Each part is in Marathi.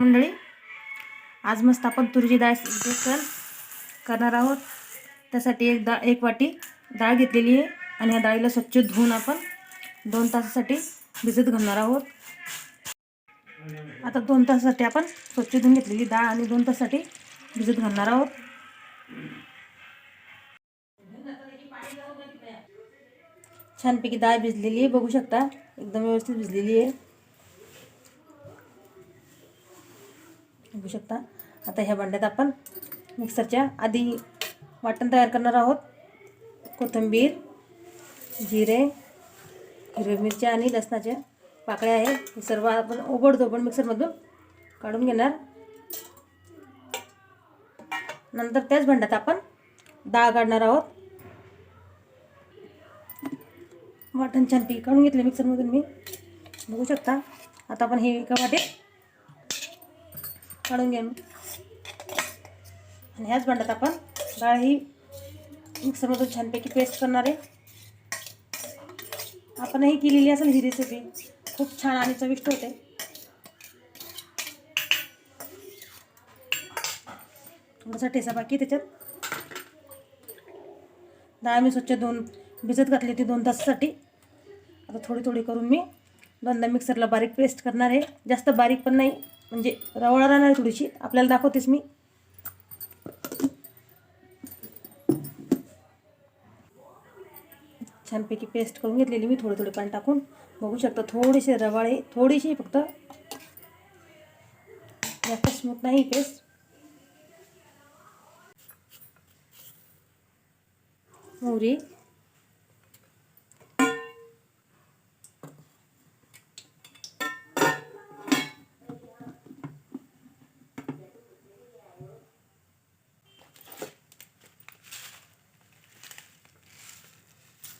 मंडळी आज मस्त आपण तुरीची डाळ सण करणार आहोत. त्यासाठी एक डाळ एक वाटी डाळ घेतलेली आहे आणि ह्या डाळीला स्वच्छ धुवून आपण दोन तासासाठी भिजत घालणार आहोत. आता दोन तासासाठी आपण स्वच्छ धुवून घेतलेली डाळ आणि दोन तासासाठी भिजत घालणार आहोत. छानपैकी डाळ भिजलेली आहे. बघू शकता एकदम व्यवस्थित भिजलेली आहे. बघू शकता. आता ह्या भांड्यात आपण मिक्सरच्या आधी वाटण तयार करणार आहोत. कोथिंबीर जिरे हिरव्या मिरच्या आणि लसणाच्या पाकळ्या आहेत हे सर्व आपण ओबडतो पण मिक्सरमधून काढून घेणार. नंतर त्याच भांड्यात आपण डाळ काढणार आहोत. वाटण छान पी काढून घेतले मिक्सरमधून मी. बघू शकता. आता आपण हे एका वाटेत काढून घ्या आणि ह्याच भांड्यात आपण डाळ ही मिक्सरमधून छानपैकी पेस्ट करणार आहे. आपणही केलेली असेल ही रेसिपी खूप छान आणि चविष्ट होते. थोडासा ठेसा बाकी त्याच्यात. डाळ मी स्वच्छ दोन भिजत घातली होती दोन तासासाठी. आता थोडी थोडी करून मी दोनदा मिक्सरला बारीक पेस्ट करणार आहे. जास्त बारीक पण नाही. म्हणजे रवळ राहणार थोडीशी. आपल्याला दाखवतेच मी. छानपैकी पेस्ट करून घेतलेली मी थोडे थोडे पाणी टाकून. बघू शकता थोडीशी रवाळे थोडीशी फक्त जास्त स्मूथ नाही पेस्ट मोहरी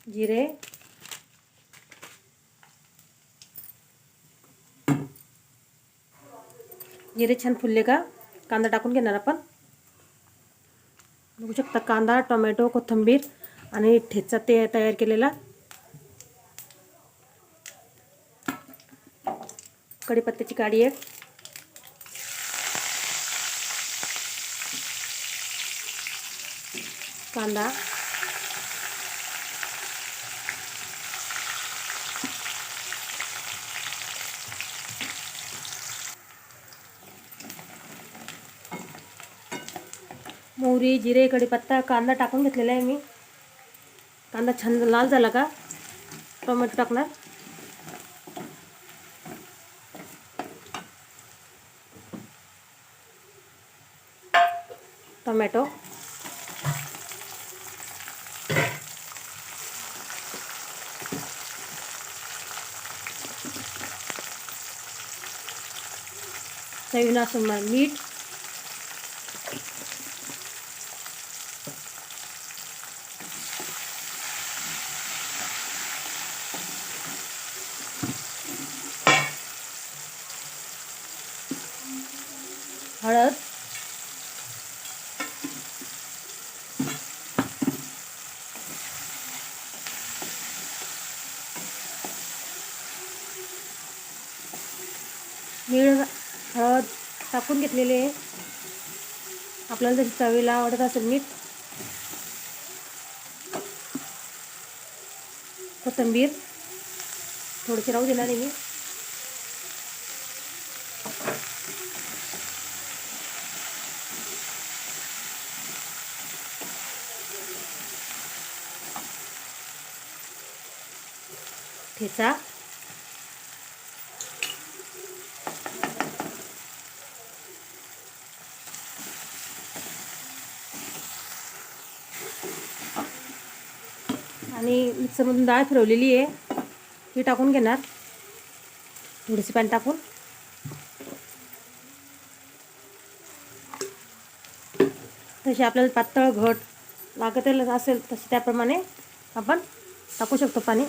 जिरे. जिरे छान फुलले का? कांदा टाकून घेणार आपण. बघू शकता कांदा टोमॅटो कोथिंबीर आणि ठेचा ते तयार केलेला. कढीपत्त्याची काडी एक. कांदा. मोहरी, जिरे, कढीपत्ता, कांदा टाकून आहे मी. कांदा छान लाल झाला का? टोमॅटो टाकणार. टोमॅटो. चवीनुसार मीठ. हळद. मीठ हळद टाकून घेतलेले आहे. आपल्याला जशी चवीला आवडत असेल मीठ. कोथंबीर. थोडीशी राहू देणार आहे मी. ठेचा. आणि मिक्सरमधून डाळ फिरवलेली आहे. ती टाकून घेणार. थोडीशी पाणी टाकून. तशी आपल्याला पातळ घट लागत असेल तसे त्याप्रमाणे आपण टाकू शकतो पाणी.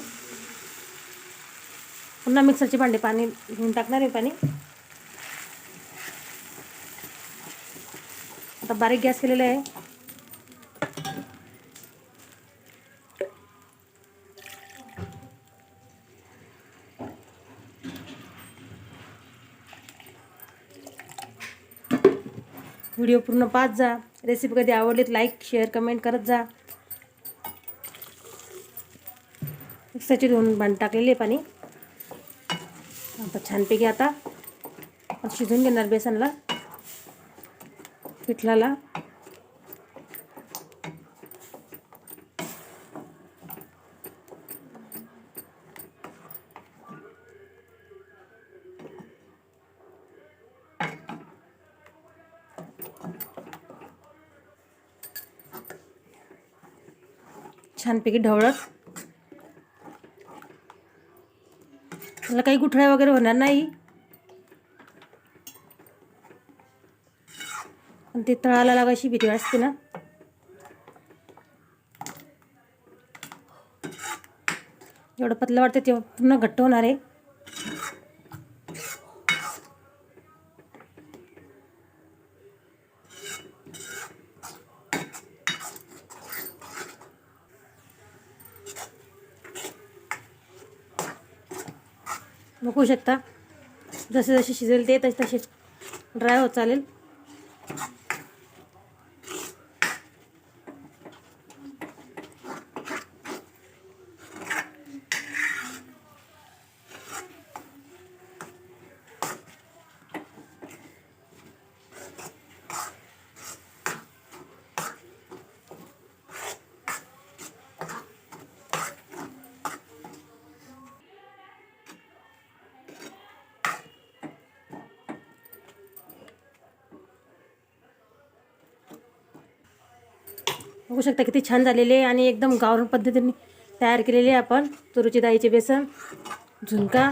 पुन्हा मिक्सरचे भांडे पाणी घेऊन टाकणार आहे पाणी. आता बारीक गॅस केलेला आहे. व्हिडिओ पूर्ण पाहत जा. रेसिपी कधी आवडलीत लाईक शेअर कमेंट करत जा. मिक्सरची धुवून भांड टाकलेली आहे पाणी. आता छानपैकी आता शिजून घेणार बेसनला पिठलाला छानपैकी ढवळत त्याला काही गुठळ्या वगैरे होणार नाही. पण ते तळाला लागायची भीती असते ना. जेवढं पतलं वाटतं तेव्हा पूर्ण घट्ट होणार आहे. बघू शकता. जसे जसे शिजेल ते तसे तसे ड्राय होत चालेल. बघू शकता किती छान झालेले आहे आणि एकदम गावरण पद्धतीने तयार केलेले आहे आपण तुरीची डाळीचे बेसन झुणका